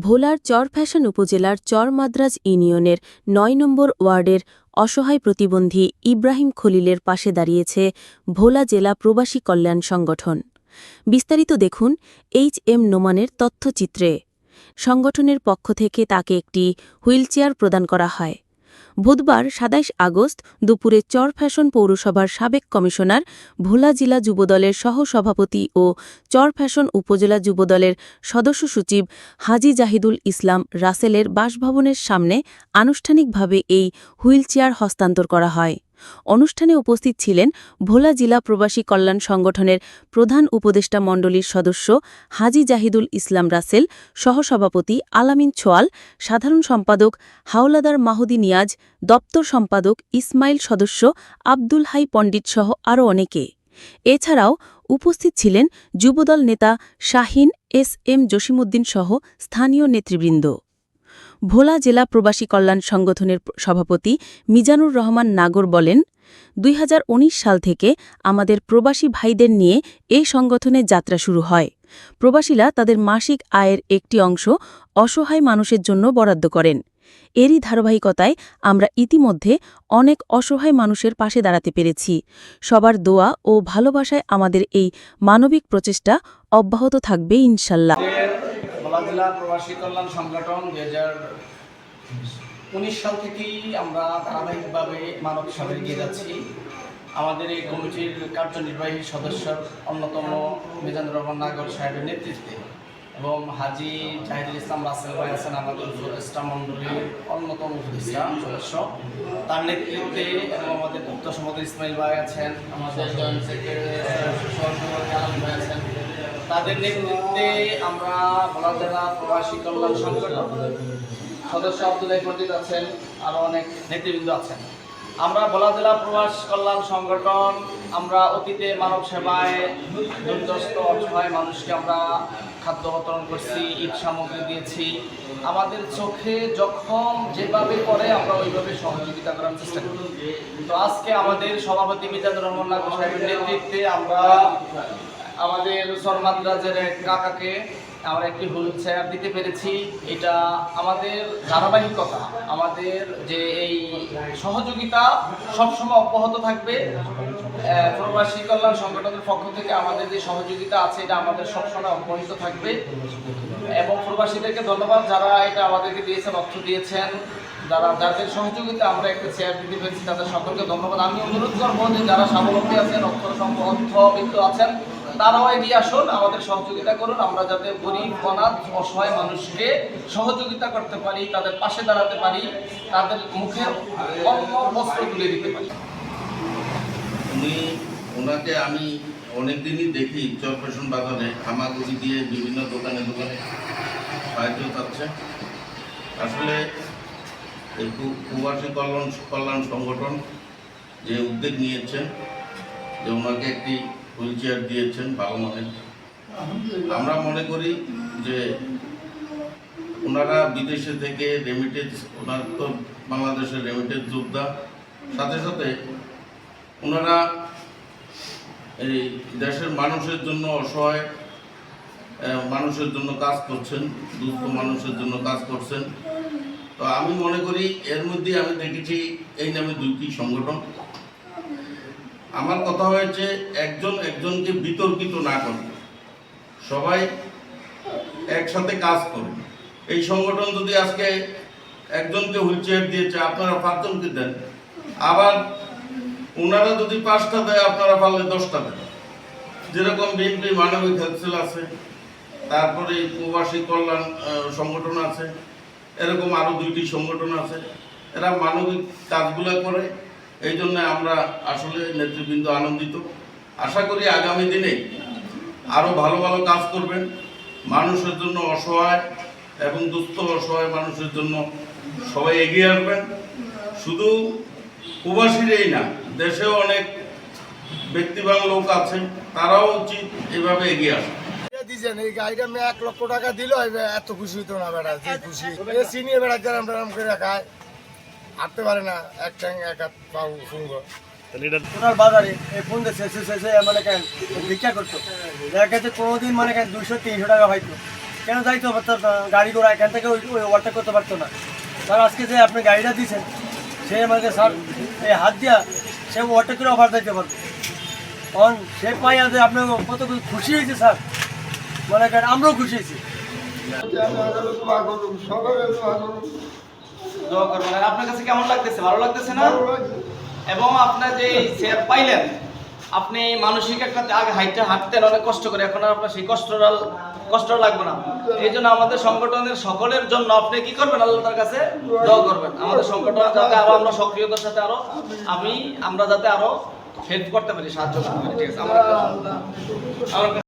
ভোলার চর ফ্যাশন উপজেলার চর মাদ্রাজ ইউনিয়নের নয় নম্বর ওয়ার্ডের অসহায় প্রতিবন্ধী ইব্রাহিম খলিলের পাশে দাঁড়িয়েছে ভোলা জেলা প্রবাসী কল্যাণ সংগঠন। বিস্তারিত দেখুন এইচ এম নোমানের তথ্যচিত্রে। সংগঠনের পক্ষ থেকে তাকে একটি হুইলচেয়ার প্রদান করা হয়। বুধবার সাতাইশ আগস্ট দুপুরে চর ফ্যাশন পৌরসভার সাবেক কমিশনার ভোলা জেলা যুবদলের সহসভাপতি ও চর ফ্যাশন উপজেলা যুবদলের সদস্য সচিব হাজি জাহিদুল ইসলাম রাসেলের বাসভবনের সামনে আনুষ্ঠানিকভাবে এই হুইলচেয়ার হস্তান্তর করা হয়। অনুষ্ঠানে উপস্থিত ছিলেন ভোলা জেলা প্রবাসী কল্যাণ সংগঠনের প্রধান উপদেষ্টা মণ্ডলীর সদস্য হাজি জাহিদুল ইসলাম রাসেল, সহসভাপতি আলামিন ছোয়াল, সাধারণ সম্পাদক হাওলাদার মাহুদি নিয়াজ, দপ্তর সম্পাদক ইসমাইল সদস্য আব্দুল হাই পণ্ডিতসহ আরও অনেকে। এছাড়াও উপস্থিত ছিলেন যুবদল নেতা শাহিন এস এম জসিমুদ্দিন সহ স্থানীয় নেতৃবৃন্দ। ভোলা জেলা প্রবাসী কল্যাণ সংগঠনের সভাপতি মিজানুর রহমান নাগর বলেন, দুই হাজার উনিশ সাল থেকে আমাদের প্রবাসী ভাইদের নিয়ে এই সংগঠনের যাত্রা শুরু হয়। প্রবাসীরা তাদের মাসিক আয়ের একটি অংশ অসহায় মানুষের জন্য বরাদ্দ করেন। এরই ধারাবাহিকতায় আমরা ইতিমধ্যে অনেক অসহায় মানুষের পাশে দাঁড়াতে পেরেছি। সবার দোয়া ও ভালোবাসায় আমাদের এই মানবিক প্রচেষ্টা অব্যাহত থাকবে ইনশাল্লাহ। জেলা প্রবাসী কল্যাণ সংগঠন দুই হাজার উনিশ সাল থেকেই আমরা ধারাবাহিকভাবে মানব সেবা এগিয়ে যাচ্ছি। আমাদের এই কমিটির কার্যনির্বাহী সদস্য অন্যতম মিজানুর রহমান নাগর সাহেবের নেতৃত্বে এবং হাজি জাহিদুল ইসলাম রাসেল ভাই আছেন আমাদের উপদেষ্টা মণ্ডলীর অন্যতম উপদেষ্টা সদস্য। তার নেতৃত্বে এবং আমাদের উত্তর সম্পাদক ইসমাইল ভাই আছেন, আমাদের জয়েন্ট সেক্রেটারি আলম ভাই আছেন। তাদের নেতৃত্বে আমরা ভোলা জেলা প্রবাসী কল্যাণ সংগঠন সদস্য আব্দুল্লাহ পণ্ডিত আছেন আরও অনেক নেতৃবৃন্দ আছেন। আমরা ভোলা জেলা প্রবাস কল্যাণ সংগঠন, আমরা অতীতে মানব সেবায় দুর্দস্ত, অসহায় মানুষকে আমরা খাদ্য বিতরণ করছি ঈদ সামগ্রী দিয়েছি। আমাদের চোখে যখন যেভাবে করে আমরা ওইভাবে সহযোগিতা করার চেষ্টা করি। তো আজকে আমাদের সভাপতি মিজানুর রহমান সাহেবের নেতৃত্বে আমরা আমাদের সরমাদ্রাজের এক কাকাকে আমরা একটি হুইল চেয়ার দিতে পেরেছি। এটা আমাদের ধারাবাহিকতা, আমাদের যে এই সহযোগিতা সবসময় অব্যাহত থাকবে। প্রবাসী কল্যাণ সংগঠনের পক্ষ থেকে আমাদের যে সহযোগিতা আছে, এটা আমাদের সবসময় অব্যাহত থাকবে। এবং প্রবাসীদেরকে ধন্যবাদ যারা এটা আমাদেরকে দিয়েছেন, অর্থ দিয়েছেন। যারা, যাদের সহযোগিতা আমরা একটা চেয়ার দিতে পেরেছি, তাদের সকলকে ধন্যবাদ। আমি অনুরোধ করব যে যারা স্বাবলম্বী আছেন অর্থ সম্প- অর্থবিত্ত আছেন তারাও এগিয়ে আসুন, আমাদের সহযোগিতা করুন, আমরা যাতে গরিব, অনাথ, অসহায় মানুষকে সহযোগিতা করতে পারি, তাদের পাশে দাঁড়াতে পারি, তাদের মুখে অন্ন বস্ত্র তুলে দিতে পারি। উনি, ওনাকে আমি অনেকদিনই দেখি চরপেশন বাজারে, হামাগুড়ি দিয়ে বিভিন্ন দোকানে দোকানে সাহায্য পাচ্ছে আসলে এই প্রবাসী কল্যাণ কল্যাণ সংগঠন যে উদ্যোগ নিয়েছেন যে ওনাকে একটি হুইল চেয়ার দিয়েছেন ভালো মানের আমরা মনে করি যে ওনারা বিদেশে থেকে রেমিটেন্স ওনার তো বাংলাদেশের রেমিটেন্স যোদ্ধা। সাথে সাথে ওনারা এই দেশের মানুষের জন্য অসহায় মানুষের জন্য কাজ করছেন দুস্থ মানুষের জন্য কাজ করছেন। তো আমি মনে করি এর মধ্যে আমি দেখেছি এই নামে দুইটি সংগঠন। আমার কথা হয়েছে, একজন একজনকে বিতর্কিত না করে সবাই একসাথে কাজ করে। এই সংগঠন যদি আজকে একজনকে হুইল চেয়ার দিয়েছে, আপনারা পাঁচজনকে দেন। আবার ওনারা যদি পাঁচটা দেয়, আপনারা পারলে দশটা দেন। যেরকম বিএনপি মানবিক হেলসেল আছে, তারপরে প্রবাসী কল্যাণ সংগঠন আছে, এরকম আরও দুইটি সংগঠন আছে। এরা মানবিক কাজগুলো করে এই জন্য আমরা আসলে নেতৃবৃন্দ আনন্দিত। আশা করি আগামী দিনে আরও ভালো ভালো কাজ করবেন। মানুষের জন্য অসহায় এবং দুস্থ অসহায় মানুষের জন্য সবাই এগিয়ে আসবেন। শুধু প্রবাসীরাই না, দেশেও অনেক ব্যক্তিবান লোক আছেন তারাও উচিত এভাবে এগিয়ে আসবে এই আমি এক লক্ষ টাকা দিল এত খুশি হতো না বেড়া খুশি। চিনিয়ে বেড়া ট্রাম করে রাখায় হাঁটতে পারে না এক ট্যাং এক হাত ওনার বাজারে এই ফোন দিয়ে শেষে শেষে মানে কেন ভিক্ষা করতো। দেখা গেছে কোনোদিন মানে কেন দুশো তিনশো টাকা হয়তো কেন যাইতে পারতো গাড়ি ঘোড়া এখান থেকে ওই ওভারটেক করতে পারতো না। স্যার আজকে যে আপনি গাড়িটা দিয়েছেন সে আমাকে স্যার এই হাত দিয়া সে ওভারটেক করে ওভার দিতে পারবে। কারণ সে যে আপনার কত খুশি হয়েছে স্যার। মনে করেন আমরাও খুশি হয়েছি। দোয়া করবেন। আর আপনার কাছে কেমন লাগতেছে? ভালো লাগতেছে না? এবং আপনার যে চেয়ার পাইলেন আপনি মানসিক একটা আগে হাইটে হাঁটতেন অনেক কষ্ট করে। এখন আর আপনার সেই কষ্টটা কষ্ট লাগবে না। এই জন্য আমাদের সংগঠনের সকলের জন্য আপনি কি করবেন আল্লাহর কাছে? দোয়া করবেন। আমাদের সংগঠন যাতে আরও আমরা সক্রিয়তার সাথে আরও আমি আমরা যাতে আরও হেল্প করতে পারি সাহায্য করতে পারি। ঠিক আছে আমার